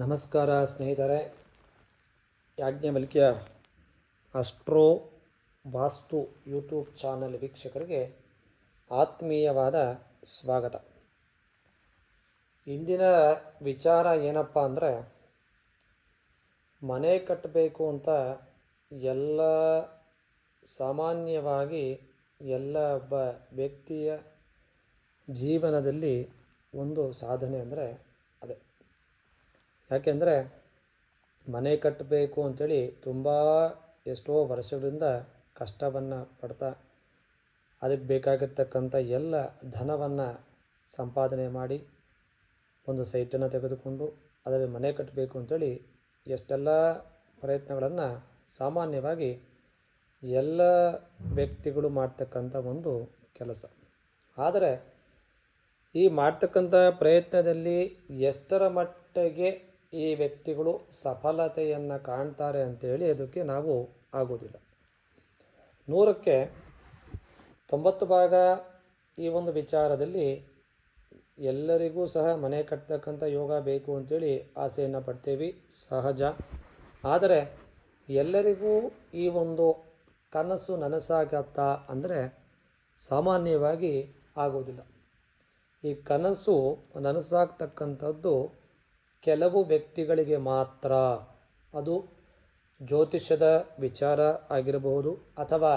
ನಮಸ್ಕಾರ ಸ್ನೇಹಿತರೆ. Yajnavalkya astro vastu YouTube channel ವೀಕ್ಷಕರಿಗೆ ಆತ್ಮೀಯವಾದ ಸ್ವಾಗತ. ಇಂದಿನ ವಿಚಾರ ಏನಪ್ಪ ಅಂದರೆ, ಮನೆ ಕಟ್ಟಬೇಕು ಅಂತ ಎಲ್ಲ ಸಾಮಾನ್ಯವಾಗಿ ಎಲ್ಲ ಒಬ್ಬ ವ್ಯಕ್ತಿಯ ಜೀವನದಲ್ಲಿ ಒಂದು ಸಾಧನೆ ಅಂದರೆ ಅದೇ ಯಾಕೆಂದರೆ ಮನೆ ಕಟ್ಟಬೇಕು ಅಂಥೇಳಿ ತುಂಬ ಎಷ್ಟೋ ವರ್ಷಗಳಿಂದ ಕಷ್ಟವನ್ನು ಪಡ್ತಾ, ಅದಕ್ಕೆ ಬೇಕಾಗಿರ್ತಕ್ಕಂಥ ಎಲ್ಲ ಧನವನ್ನು ಸಂಪಾದನೆ ಮಾಡಿ ಒಂದು ಸೈಟನ್ನು ತೆಗೆದುಕೊಂಡು ಅದರಲ್ಲಿ ಮನೆ ಕಟ್ಟಬೇಕು ಅಂಥೇಳಿ ಎಷ್ಟೆಲ್ಲ ಪ್ರಯತ್ನಗಳನ್ನು ಸಾಮಾನ್ಯವಾಗಿ ಎಲ್ಲ ವ್ಯಕ್ತಿಗಳು ಮಾಡ್ತಕ್ಕಂಥ ಒಂದು ಕೆಲಸ. ಆದರೆ ಈ ಮಾಡ್ತಕ್ಕಂಥ ಪ್ರಯತ್ನದಲ್ಲಿ ಎಷ್ಟರ ಮಟ್ಟಿಗೆ ಈ ವ್ಯಕ್ತಿಗಳು ಸಫಲತೆಯನ್ನು ಕಾಣ್ತಾರೆ ಅಂತೇಳಿ ಅದಕ್ಕೆ ನಾವು ಆಗೋದಿಲ್ಲ. ನೂರಕ್ಕೆ ತೊಂಬತ್ತು ಭಾಗ ಈ ಒಂದು ವಿಚಾರದಲ್ಲಿ ಎಲ್ಲರಿಗೂ ಸಹ ಮನೆ ಕಟ್ಟತಕ್ಕಂಥ ಯೋಗ ಬೇಕು ಅಂತೇಳಿ ಆಸೆಯನ್ನು ಪಡ್ತೇವೆ, ಸಹಜ. ಆದರೆ ಎಲ್ಲರಿಗೂ ಈ ಒಂದು ಕನಸು ನನಸಾಗತ್ತಾ ಅಂದರೆ ಸಾಮಾನ್ಯವಾಗಿ ಆಗೋದಿಲ್ಲ. ಈ ಕನಸು ನನಸಾಗ್ತಕ್ಕಂಥದ್ದು ಕೆಲವು ವ್ಯಕ್ತಿಗಳಿಗೆ ಮಾತ್ರ ಅದು ಜ್ಯೋತಿಷ್ಯದ ವಿಚಾರ ಆಗಿರಬಹುದು ಅಥವಾ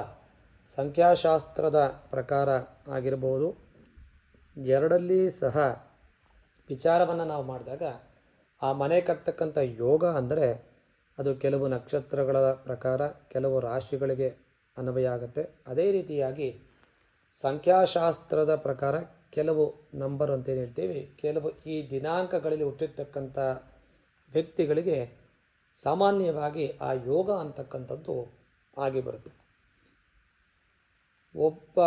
ಸಂಖ್ಯಾಶಾಸ್ತ್ರದ ಪ್ರಕಾರ ಆಗಿರಬಹುದು. ಎರಡಲ್ಲಿ ಸಹ ವಿಚಾರವನ್ನು ನಾವು ಮಾಡಿದಾಗ ಆ ಮನೆ ಕಟ್ತಕ್ಕಂಥ ಯೋಗ ಅಂದರೆ ಅದು ಕೆಲವು ನಕ್ಷತ್ರಗಳ ಪ್ರಕಾರ ಕೆಲವು ರಾಶಿಗಳಿಗೆ ಅನ್ವಯ ಆಗುತ್ತೆ. ಅದೇ ರೀತಿಯಾಗಿ ಸಂಖ್ಯಾಶಾಸ್ತ್ರದ ಪ್ರಕಾರ ಕೆಲವು ನಂಬರ್ ಅಂತ ಏನು ಹೇಳ್ತೀವಿ, ಕೆಲವು ಈ ದಿನಾಂಕಗಳಲ್ಲಿ ಹುಟ್ಟಿರ್ತಕ್ಕಂಥ ವ್ಯಕ್ತಿಗಳಿಗೆ ಸಾಮಾನ್ಯವಾಗಿ ಆ ಯೋಗ ಅಂತಕ್ಕಂಥದ್ದು ಆಗಿ ಬರುತ್ತೆ. ಒಬ್ಬ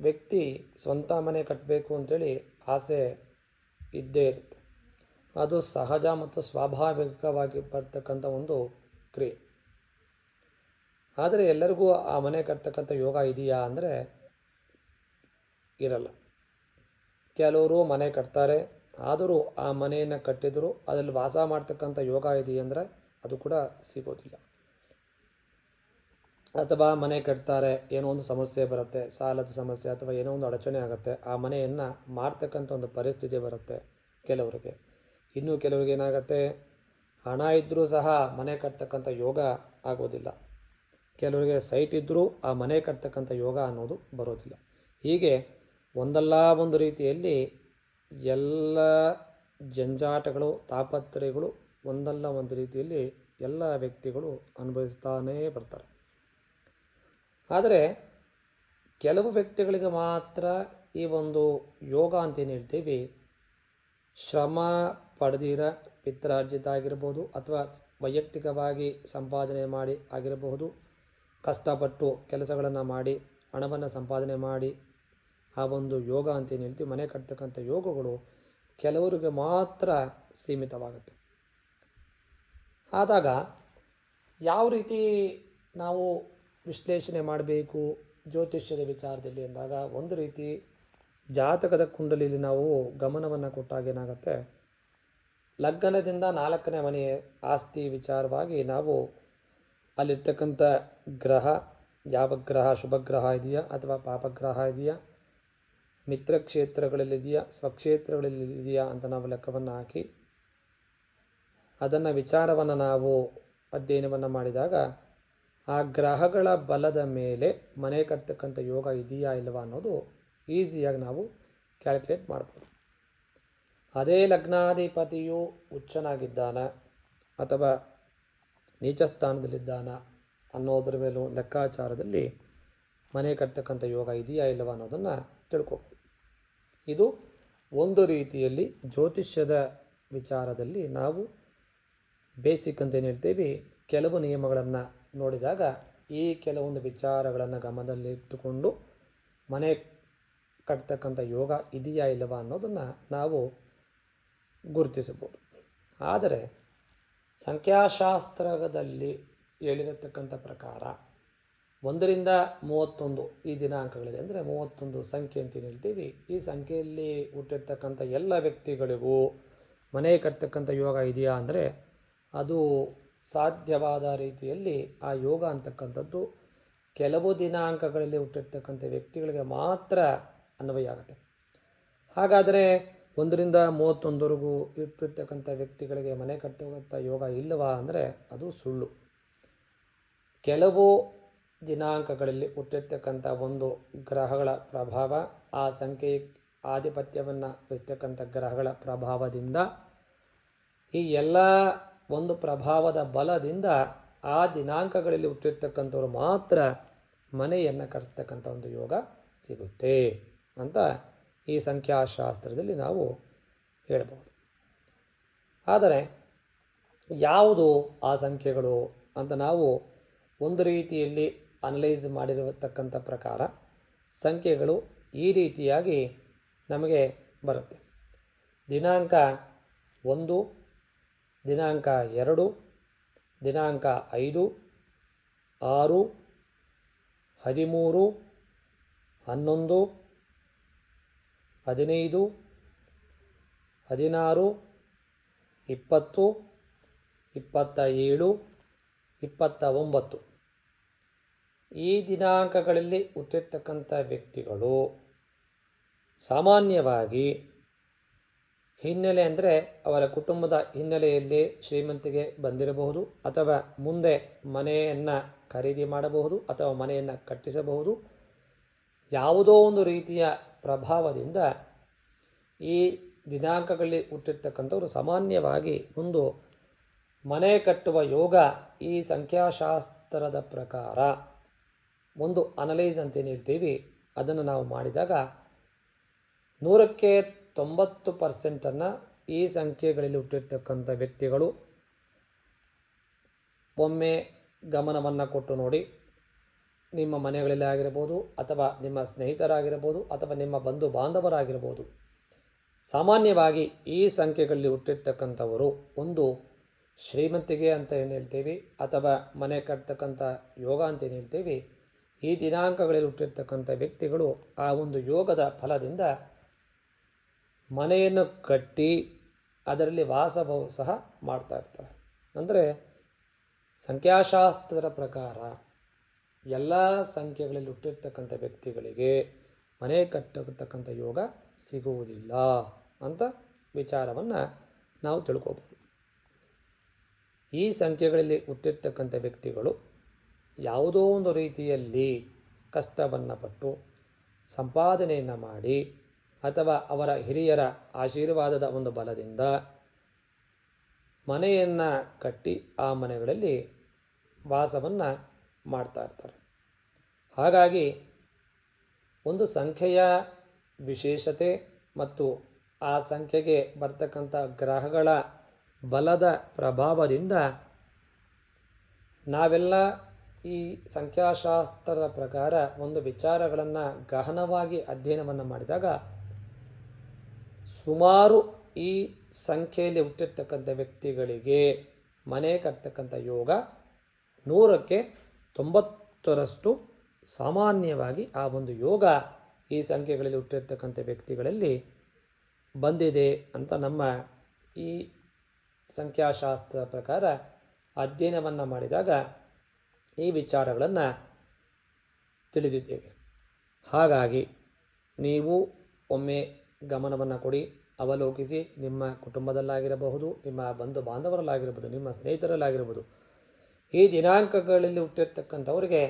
ವ್ಯಕ್ತಿ ಸ್ವಂತ ಮನೆ ಕಟ್ಟಬೇಕು ಅಂತೇಳಿ ಆಸೆ ಇದ್ದೇ ಇರುತ್ತೆ. ಅದು ಸಹಜ ಮತ್ತು ಸ್ವಾಭಾವಿಕವಾಗಿ ಬರ್ತಕ್ಕಂಥ ಒಂದು ಕ್ರಿಯೆ. ಆದರೆ ಎಲ್ಲರಿಗೂ ಆ ಮನೆ ಕಟ್ತಕ್ಕಂಥ ಯೋಗ ಇದೆಯಾ ಅಂದರೆ ಇರಲ್ಲ. ಕೆಲವರು ಮನೆ ಕಟ್ತಾರೆ, ಆದರೂ ಆ ಮನೆಯನ್ನು ಕಟ್ಟಿದರೂ ಅದರಲ್ಲಿ ವಾಸ ಮಾಡ್ತಕ್ಕಂಥ ಯೋಗ ಇದೆಯಂದರೆ ಅದು ಕೂಡ ಸಿಗೋದಿಲ್ಲ. ಅಥವಾ ಮನೆ ಕಟ್ತಾರೆ, ಏನೋ ಒಂದು ಸಮಸ್ಯೆ ಬರುತ್ತೆ, ಸಾಲದ ಸಮಸ್ಯೆ ಅಥವಾ ಏನೋ ಒಂದು ಅಡಚಣೆ ಆಗುತ್ತೆ, ಆ ಮನೆಯನ್ನು ಮಾರ್ತಕ್ಕಂಥ ಒಂದು ಪರಿಸ್ಥಿತಿ ಬರುತ್ತೆ ಕೆಲವರಿಗೆ. ಇನ್ನೂ ಕೆಲವರಿಗೆ ಏನಾಗುತ್ತೆ, ಹಣ ಇದ್ದರೂ ಸಹ ಮನೆ ಕಟ್ತಕ್ಕಂಥ ಯೋಗ ಆಗೋದಿಲ್ಲ. ಕೆಲವರಿಗೆ ಸೈಟ್ ಇದ್ದರೂ ಆ ಮನೆ ಕಟ್ತಕ್ಕಂಥ ಯೋಗ ಅನ್ನೋದು ಬರೋದಿಲ್ಲ. ಹೀಗೆ ಒಂದಲ್ಲ ಒಂದು ರೀತಿಯಲ್ಲಿ ಎಲ್ಲ ಜಂಜಾಟಗಳು, ತಾಪತ್ರಯಗಳು ಒಂದಲ್ಲ ಒಂದು ರೀತಿಯಲ್ಲಿ ಎಲ್ಲ ವ್ಯಕ್ತಿಗಳು ಅನುಭವಿಸ್ತಾನೇ ಬರ್ತಾರೆ. ಆದರೆ ಕೆಲವು ವ್ಯಕ್ತಿಗಳಿಗೆ ಮಾತ್ರ ಈ ಒಂದು ಯೋಗ ಅಂತ ಏನು ಹೇಳ್ತೀವಿ, ಶ್ರಮ ಪಡೆದಿರ, ಪಿತ್ರಾರ್ಜಿತ ಆಗಿರ್ಬೋದು ಅಥವಾ ವೈಯಕ್ತಿಕವಾಗಿ ಸಂಪಾದನೆ ಮಾಡಿ ಆಗಿರಬಹುದು, ಕಷ್ಟಪಟ್ಟು ಕೆಲಸಗಳನ್ನು ಮಾಡಿ, ಹಣವನ್ನು ಸಂಪಾದನೆ ಮಾಡಿ ಆ ಒಂದು ಯೋಗ ಅಂತ ಏನು ಹೇಳ್ತೀವಿ, ಮನೆ ಕಟ್ತಕ್ಕಂಥ ಯೋಗಗಳು ಕೆಲವರಿಗೆ ಮಾತ್ರ ಸೀಮಿತವಾಗುತ್ತೆ. ಆದಾಗ ಯಾವ ರೀತಿ ನಾವು ವಿಶ್ಲೇಷಣೆ ಮಾಡಬೇಕು, ಜ್ಯೋತಿಷ್ಯದ ವಿಚಾರದಲ್ಲಿ ಅಂದಾಗ ಒಂದು ರೀತಿ ಜಾತಕದ ಕುಂಡಲಿಯಲ್ಲಿ ನಾವು ಗಮನವನ್ನು ಕೊಟ್ಟಾಗ ಏನಾಗುತ್ತೆ, ಲಗ್ನದಿಂದ ನಾಲ್ಕನೇ ಮನೆ ಆಸ್ತಿ ವಿಚಾರವಾಗಿ ನಾವು ಅಲ್ಲಿರ್ತಕ್ಕಂಥ ಗ್ರಹ, ಯಾವ ಗ್ರಹ, ಶುಭ ಗ್ರಹ ಇದೆಯಾ ಅಥವಾ ಪಾಪಗ್ರಹ ಇದೆಯಾ? ಮಿತ್ರ ಕ್ಷೇತ್ರಗಳಲ್ಲಿದೆಯಾ ಸ್ವಕ್ಷೇತ್ರಗಳಲ್ಲಿ ಇದೆಯಾ ಅಂತ ನಾವು ಲೆಕ್ಕವನ್ನು ಹಾಕಿ, ಅದನ್ನು ವಿಚಾರವನ್ನು ನಾವು ಅಧ್ಯಯನವನ್ನು ಮಾಡಿದಾಗ, ಆ ಗ್ರಹಗಳ ಬಲದ ಮೇಲೆ ಮನೆ ಕಟ್ಟತಕ್ಕಂಥ ಯೋಗ ಇದೆಯಾ ಇಲ್ಲವಾ ಅನ್ನೋದು ಈಸಿಯಾಗಿ ನಾವು ಕ್ಯಾಲ್ಕುಲೇಟ್ ಮಾಡ್ಬೋದು. ಅದೇ ಲಗ್ನಾಧಿಪತಿಯು ಹುಚ್ಚನಾಗಿದ್ದಾನ? ಅಥವಾ ನೀಚ ಸ್ಥಾನದಲ್ಲಿದ್ದಾನ ಅನ್ನೋದ್ರ ಮೇಲೂ ಲೆಕ್ಕಾಚಾರದಲ್ಲಿ ಮನೆ ಕಟ್ಟತಕ್ಕಂಥ ಯೋಗ ಇದೆಯಾ ಇಲ್ಲವಾ ಅನ್ನೋದನ್ನು ತಿಳ್ಕೊಬೋದು. ಇದು ಒಂದು ರೀತಿಯಲ್ಲಿ ಜ್ಯೋತಿಷ್ಯದ ವಿಚಾರದಲ್ಲಿ ನಾವು ಬೇಸಿಕ್ ಅಂತ ಏನು ಹೇಳ್ತೀವಿ, ಕೆಲವು ನಿಯಮಗಳನ್ನು ನೋಡಿದಾಗ ಈ ಕೆಲವೊಂದು ವಿಚಾರಗಳನ್ನು ಗಮನದಲ್ಲಿಟ್ಟುಕೊಂಡು ಮನೆ ಕಟ್ತಕ್ಕಂಥ ಯೋಗ ಇದೆಯಾ ಇಲ್ಲವಾ ಅನ್ನೋದನ್ನು ನಾವು ಗುರುತಿಸಬಹುದು. ಆದರೆ ಸಂಖ್ಯಾಶಾಸ್ತ್ರದಲ್ಲಿ ಹೇಳಿರತಕ್ಕಂಥ ಪ್ರಕಾರ ಒಂದರಿಂದ ಮೂವತ್ತೊಂದು ಈ ದಿನಾಂಕಗಳಿದೆ ಅಂದರೆ ಮೂವತ್ತೊಂದು ಸಂಖ್ಯೆ ಅಂತ ಹೇಳ್ತೀವಿ. ಈ ಸಂಖ್ಯೆಯಲ್ಲಿ ಹುಟ್ಟಿರ್ತಕ್ಕಂಥ ಎಲ್ಲ ವ್ಯಕ್ತಿಗಳಿಗೂ ಮನೆ ಕಟ್ತಕ್ಕಂಥ ಯೋಗ ಇದೆಯಾ ಅಂದರೆ ಅದು ಸಾಧ್ಯವಾದ ರೀತಿಯಲ್ಲಿ ಆ ಯೋಗ ಅಂತಕ್ಕಂಥದ್ದು ಕೆಲವು ದಿನಾಂಕಗಳಲ್ಲಿ ಹುಟ್ಟಿರ್ತಕ್ಕಂಥ ವ್ಯಕ್ತಿಗಳಿಗೆ ಮಾತ್ರ ಅನ್ವಯ ಆಗುತ್ತೆ. ಹಾಗಾದರೆ ಒಂದರಿಂದ ಮೂವತ್ತೊಂದರೆಗೂ ಇಟ್ಟಿರ್ತಕ್ಕಂಥ ವ್ಯಕ್ತಿಗಳಿಗೆ ಮನೆ ಕಟ್ಟುವಂಥ ಯೋಗ ಇಲ್ಲವಾ ಅಂದರೆ ಅದು ಸುಳ್ಳು. ಕೆಲವು ದಿನಾಂಕಗಳಲ್ಲಿ ಹುಟ್ಟಿರ್ತಕ್ಕಂಥ ಒಂದು ಗ್ರಹಗಳ ಪ್ರಭಾವ, ಆ ಸಂಖ್ಯೆ ಆಧಿಪತ್ಯವನ್ನು ವಹಿಸ್ತಕ್ಕಂಥ ಗ್ರಹಗಳ ಪ್ರಭಾವದಿಂದ, ಈ ಎಲ್ಲ ಒಂದು ಪ್ರಭಾವದ ಬಲದಿಂದ ಆ ದಿನಾಂಕಗಳಲ್ಲಿ ಹುಟ್ಟಿರ್ತಕ್ಕಂಥವ್ರು ಮಾತ್ರ ಮನೆಯನ್ನು ಕಟ್ಟಿಸ್ತಕ್ಕಂಥ ಒಂದು ಯೋಗ ಸಿಗುತ್ತೆ ಅಂತ ಈ ಸಂಖ್ಯಾಶಾಸ್ತ್ರದಲ್ಲಿ ನಾವು ಹೇಳ್ಬೋದು. ಆದರೆ ಯಾವುದು ಆ ಸಂಖ್ಯೆಗಳು ಅಂತ ನಾವು ಒಂದು ರೀತಿಯಲ್ಲಿ ಅನಲೈಸ್ ಮಾಡಿರತಕ್ಕಂಥ ಪ್ರಕಾರ ಸಂಖ್ಯೆಗಳು ಈ ರೀತಿಯಾಗಿ ನಮಗೆ ಬರುತ್ತೆ. ದಿನಾಂಕ ಒಂದು, ದಿನಾಂಕ ಎರಡು, ದಿನಾಂಕ ಐದು, ಆರು, ಹದಿಮೂರು, ಹನ್ನೊಂದು, ಹದಿನೈದು, ಹದಿನಾರು, ಇಪ್ಪತ್ತು, ಇಪ್ಪತ್ತ ಏಳು, ಇಪ್ಪತ್ತ ಒಂಬತ್ತು. ಈ ದಿನಾಂಕಗಳಲ್ಲಿ ಹುಟ್ಟಿರ್ತಕ್ಕಂಥ ವ್ಯಕ್ತಿಗಳು ಸಾಮಾನ್ಯವಾಗಿ ಹಿನ್ನೆಲೆ ಅಂದರೆ ಅವರ ಕುಟುಂಬದ ಹಿನ್ನೆಲೆಯಲ್ಲಿ ಶ್ರೀಮಂತಿಗೆ ಬಂದಿರಬಹುದು ಅಥವಾ ಮುಂದೆ ಮನೆಯನ್ನು ಖರೀದಿ ಮಾಡಬಹುದು ಅಥವಾ ಮನೆಯನ್ನು ಕಟ್ಟಿಸಬಹುದು. ಯಾವುದೋ ಒಂದು ರೀತಿಯ ಪ್ರಭಾವದಿಂದ ಈ ದಿನಾಂಕಗಳಲ್ಲಿ ಹುಟ್ಟಿರ್ತಕ್ಕಂಥವರು ಸಾಮಾನ್ಯವಾಗಿ ಒಂದು ಮನೆ ಕಟ್ಟುವ ಯೋಗ ಈ ಸಂಖ್ಯಾಶಾಸ್ತ್ರದ ಪ್ರಕಾರ ಒಂದು ಅನಲೈಸ್ ಅಂತೇನು ಹೇಳ್ತೀವಿ, ಅದನ್ನು ನಾವು ಮಾಡಿದಾಗ ನೂರಕ್ಕೆ ತೊಂಬತ್ತು ಪರ್ಸೆಂಟನ್ನು ಈ ಸಂಖ್ಯೆಗಳಲ್ಲಿ ಹುಟ್ಟಿರ್ತಕ್ಕಂಥ ವ್ಯಕ್ತಿಗಳು ಒಮ್ಮೆ ಗಮನವನ್ನು ಕೊಟ್ಟು ನೋಡಿ, ನಿಮ್ಮ ಮನೆಗಳಲ್ಲಿ ಆಗಿರ್ಬೋದು ಅಥವಾ ನಿಮ್ಮ ಸ್ನೇಹಿತರಾಗಿರ್ಬೋದು ಅಥವಾ ನಿಮ್ಮ ಬಂಧು ಬಾಂಧವರಾಗಿರ್ಬೋದು, ಸಾಮಾನ್ಯವಾಗಿ ಈ ಸಂಖ್ಯೆಗಳಲ್ಲಿ ಹುಟ್ಟಿರ್ತಕ್ಕಂಥವರು ಒಂದು ಶ್ರೀಮಂತಿಗೆ ಅಂತ ಏನು ಹೇಳ್ತೀವಿ ಅಥವಾ ಮನೆ ಕಟ್ತಕ್ಕಂಥ ಯೋಗ ಅಂತ ಏನು ಹೇಳ್ತೀವಿ ಈ ದಿನಾಂಕಗಳಲ್ಲಿ ಹುಟ್ಟಿರ್ತಕ್ಕಂಥ ವ್ಯಕ್ತಿಗಳು ಆ ಒಂದು ಯೋಗದ ಫಲದಿಂದ ಮನೆಯನ್ನು ಕಟ್ಟಿ ಅದರಲ್ಲಿ ವಾಸಭವ ಸಹ ಮಾಡ್ತಾ ಇರ್ತಾರೆ. ಅಂದರೆ ಸಂಖ್ಯಾಶಾಸ್ತ್ರದ ಪ್ರಕಾರ ಎಲ್ಲ ಸಂಖ್ಯೆಗಳಲ್ಲಿ ಹುಟ್ಟಿರ್ತಕ್ಕಂಥ ವ್ಯಕ್ತಿಗಳಿಗೆ ಮನೆ ಕಟ್ಟತಕ್ಕಂಥ ಯೋಗ ಸಿಗುವುದಿಲ್ಲ ಅಂತ ವಿಚಾರವನ್ನು ನಾವು ತಿಳ್ಕೋಬೋದು. ಈ ಸಂಖ್ಯೆಗಳಲ್ಲಿ ಹುಟ್ಟಿರ್ತಕ್ಕಂಥ ವ್ಯಕ್ತಿಗಳು ಯಾವುದೋ ಒಂದು ರೀತಿಯಲ್ಲಿ ಕಷ್ಟವನ್ನು ಪಟ್ಟು ಸಂಪಾದನೆಯನ್ನು ಮಾಡಿ ಅಥವಾ ಅವರ ಹಿರಿಯರ ಆಶೀರ್ವಾದದ ಒಂದು ಬಲದಿಂದ ಮನೆಯನ್ನು ಕಟ್ಟಿ ಆ ಮನೆಗಳಲ್ಲಿ ವಾಸವನ್ನು ಮಾಡ್ತಾ ಇರ್ತಾರೆ. ಹಾಗಾಗಿ ಒಂದು ಸಂಖ್ಯೆಯ ವಿಶೇಷತೆ ಮತ್ತು ಆ ಸಂಖ್ಯೆಗೆ ಬರ್ತಕ್ಕಂಥ ಗ್ರಹಗಳ ಬಲದ ಪ್ರಭಾವದಿಂದ ನಾವೆಲ್ಲ ಈ ಸಂಖ್ಯಾಶಾಸ್ತ್ರದ ಪ್ರಕಾರ ಒಂದು ವಿಚಾರಗಳನ್ನು ಗಹನವಾಗಿ ಅಧ್ಯಯನವನ್ನು ಮಾಡಿದಾಗ ಸುಮಾರು ಈ ಸಂಖ್ಯೆಯಲ್ಲಿ ಹುಟ್ಟಿರ್ತಕ್ಕಂಥ ವ್ಯಕ್ತಿಗಳಿಗೆ ಮನೆ ಕಟ್ತಕ್ಕಂಥ ಯೋಗ ನೂರಕ್ಕೆ ತೊಂಬತ್ತರಷ್ಟು ಸಾಮಾನ್ಯವಾಗಿ ಆ ಒಂದು ಯೋಗ ಈ ಸಂಖ್ಯೆಗಳಲ್ಲಿ ಹುಟ್ಟಿರ್ತಕ್ಕಂಥ ವ್ಯಕ್ತಿಗಳಲ್ಲಿ ಬಂದಿದೆ ಅಂತ ನಮ್ಮ ಈ ಸಂಖ್ಯಾಶಾಸ್ತ್ರದ ಪ್ರಕಾರ ಅಧ್ಯಯನವನ್ನು ಮಾಡಿದಾಗ ಈ ವಿಚಾರಗಳನ್ನು ತಿಳಿದಿದ್ದೇವೆ. ಹಾಗಾಗಿ ನೀವು ಒಮ್ಮೆ ಗಮನವನ್ನು ಕೊಡಿ, ಅವಲೋಕಿಸಿ, ನಿಮ್ಮ ಕುಟುಂಬದಲ್ಲಾಗಿರಬಹುದು, ನಿಮ್ಮ ಬಂಧು ಬಾಂಧವರಲ್ಲಾಗಿರ್ಬೋದು ನಿಮ್ಮ ಸ್ನೇಹಿತರಲ್ಲಾಗಿರ್ಬೋದು ಈ ದಿನಾಂಕಗಳಲ್ಲಿ ಹುಟ್ಟಿರ್ತಕ್ಕಂಥವ್ರಿಗೆ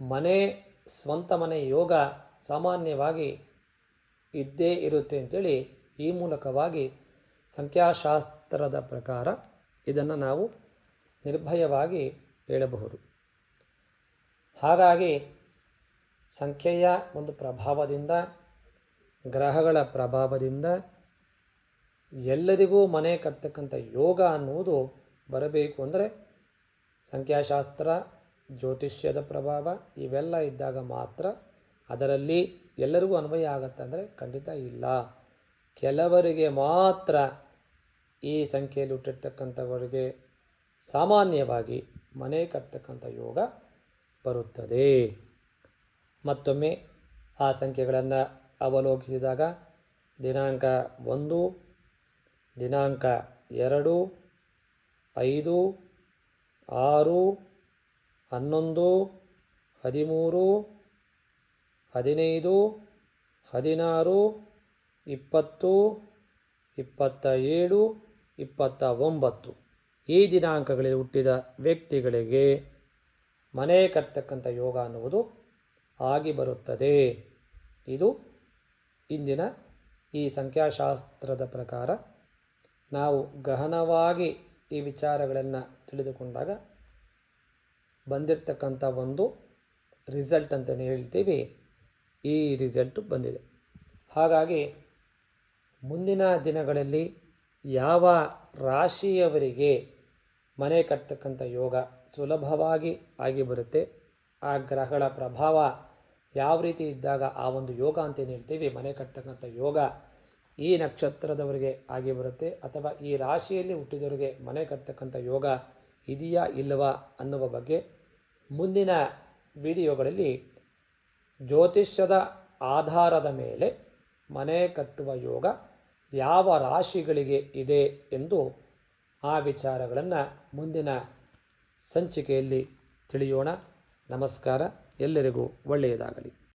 ಮನೆ, ಸ್ವಂತ ಮನೆ ಯೋಗ ಸಾಮಾನ್ಯವಾಗಿ ಇದ್ದೇ ಇರುತ್ತೆ ಅಂತೇಳಿ ಈ ಮೂಲಕವಾಗಿ ಸಂಖ್ಯಾಶಾಸ್ತ್ರದ ಪ್ರಕಾರ ಇದನ್ನು ನಾವು ನಿರ್ಭಯವಾಗಿ ಹೇಳಬಹುದು. ಹಾಗಾಗಿ ಸಂಖ್ಯೆಯ ಒಂದು ಪ್ರಭಾವದಿಂದ, ಗ್ರಹಗಳ ಪ್ರಭಾವದಿಂದ ಎಲ್ಲರಿಗೂ ಮನೆ ಕಟ್ಟತಕ್ಕಂಥ ಯೋಗ ಅನ್ನುವುದು ಬರಬೇಕು ಅಂದರೆ ಸಂಖ್ಯಾಶಾಸ್ತ್ರ, ಜ್ಯೋತಿಷ್ಯದ ಪ್ರಭಾವ ಇವೆಲ್ಲ ಇದ್ದಾಗ ಮಾತ್ರ ಅದರಲ್ಲಿ ಎಲ್ಲರಿಗೂ ಅನ್ವಯ ಆಗತ್ತೆ ಅಂದರೆ ಖಂಡಿತ ಇಲ್ಲ. ಕೆಲವರಿಗೆ ಮಾತ್ರ ಈ ಸಂಖ್ಯೆಯಲ್ಲಿ ಹುಟ್ಟಿರ್ತಕ್ಕಂಥವರಿಗೆ ಸಾಮಾನ್ಯವಾಗಿ ಮನೆ ಕಟ್ತಕ್ಕಂಥ ಯೋಗ ಬರುತ್ತದೆ. ಮತ್ತೊಮ್ಮೆ ಆ ಸಂಖ್ಯೆಗಳನ್ನು ಅವಲೋಕಿಸಿದಾಗ ದಿನಾಂಕ ಒಂದು, ದಿನಾಂಕ ಎರಡು, ಐದು, ಆರು, ಹನ್ನೊಂದು, ಹದಿಮೂರು, ಹದಿನೈದು, ಹದಿನಾರು, ಇಪ್ಪತ್ತು ಇಪ್ಪತ್ತ ಏಳು ಇಪ್ಪತ್ತ ಒಂಬತ್ತು ಈ ದಿನಾಂಕಗಳಲ್ಲಿ ಹುಟ್ಟಿದ ವ್ಯಕ್ತಿಗಳಿಗೆ ಮನೆ ಕಟ್ತಕ್ಕಂಥ ಯೋಗ ಅನ್ನುವುದು ಆಗಿ ಬರುತ್ತದೆ. ಇದು ಇಂದಿನ ಈ ಸಂಖ್ಯಾಶಾಸ್ತ್ರದ ಪ್ರಕಾರ ನಾವು ಗಹನವಾಗಿ ಈ ವಿಚಾರಗಳನ್ನು ತಿಳಿದುಕೊಂಡಾಗ ಬಂದಿರತಕ್ಕಂಥ ಒಂದು ರಿಸಲ್ಟ್ ಅಂತಲೇ ಹೇಳ್ತೀವಿ. ಈ ರಿಸಲ್ಟು ಬಂದಿದೆ. ಹಾಗಾಗಿ ಮುಂದಿನ ದಿನಗಳಲ್ಲಿ ಯಾವ ರಾಶಿಯವರಿಗೆ ಮನೆ ಕಟ್ಟತಕ್ಕಂಥ ಯೋಗ ಸುಲಭವಾಗಿ ಆಗಿ ಬರುತ್ತೆ, ಆ ಗ್ರಹಗಳ ಪ್ರಭಾವ ಯಾವ ರೀತಿ ಇದ್ದಾಗ ಆ ಒಂದು ಯೋಗ ಅಂತೇನು ಹೇಳ್ತೀವಿ, ಮನೆ ಕಟ್ಟತಕ್ಕಂಥ ಯೋಗ ಈ ನಕ್ಷತ್ರದವರಿಗೆ ಆಗಿ ಬರುತ್ತೆ, ಅಥವಾ ಈ ರಾಶಿಯಲ್ಲಿ ಹುಟ್ಟಿದವರಿಗೆ ಮನೆ ಕಟ್ಟತಕ್ಕಂಥ ಯೋಗ ಇದೆಯಾ ಇಲ್ಲವಾ ಅನ್ನುವ ಬಗ್ಗೆ ಮುಂದಿನ ವಿಡಿಯೋಗಳಲ್ಲಿ ಜ್ಯೋತಿಷ್ಯದ ಆಧಾರದ ಮೇಲೆ ಮನೆ ಕಟ್ಟುವ ಯೋಗ ಯಾವ ರಾಶಿಗಳಿಗೆ ಇದೆ ಎಂದು ಆ ವಿಚಾರಗಳನ್ನು ಮುಂದಿನ ಸಂಚಿಕೆಯಲ್ಲಿ ತಿಳಿಯೋಣ. ನಮಸ್ಕಾರ. ಎಲ್ಲರಿಗೂ ಒಳ್ಳೆಯದಾಗಲಿ.